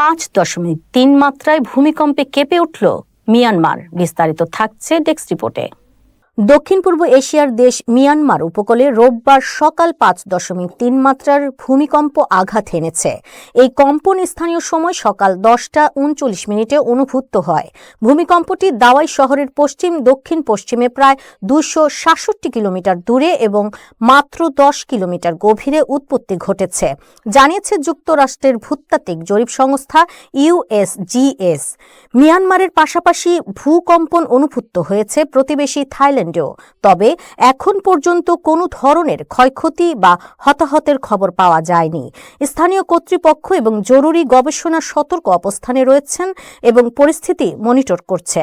পাঁচ দশমিক তিন মাত্রায় ভূমিকম্পে কেঁপে উঠল মিয়ানমার। বিস্তারিত থাকছে ডেস্ক রিপোর্টে। দক্ষিণ পূর্ব এশিয়ার দেশ মিয়ানমার উপকূলে রোববার সকাল পাঁচ দশমিক তিন মাত্রার ভূমিকম্প আঘাত এনেছে। এই কম্পন স্থানীয় সময় সকাল দশটা উনচল্লিশ মিনিটে অনুভূত হয়। ভূমিকম্পটি দাওয়াই শহরের পশ্চিম দক্ষিণ পশ্চিমে প্রায় দুশো সাতষট্টি কিলোমিটার দূরে এবং মাত্র দশ কিলোমিটার গভীরে উৎপত্তি ঘটেছে, জানিয়েছে যুক্তরাষ্ট্রের ভূতাত্ত্বিক জরিপ সংস্থা ইউএসজিএস মিয়ানমারের পাশাপাশি ভূকম্পন অনুভূত হয়েছে প্রতিবেশী থাইল্যান্ডেও তবে এখন পর্যন্ত কোনো ধরনের ক্ষয়ক্ষতি বা হতাহতের খবর পাওয়া যায়নি। স্থানীয় কর্তৃপক্ষ এবং জরুরি গবেষণা সতর্ক অবস্থানে রয়েছেন এবং পরিস্থিতি মনিটর করছে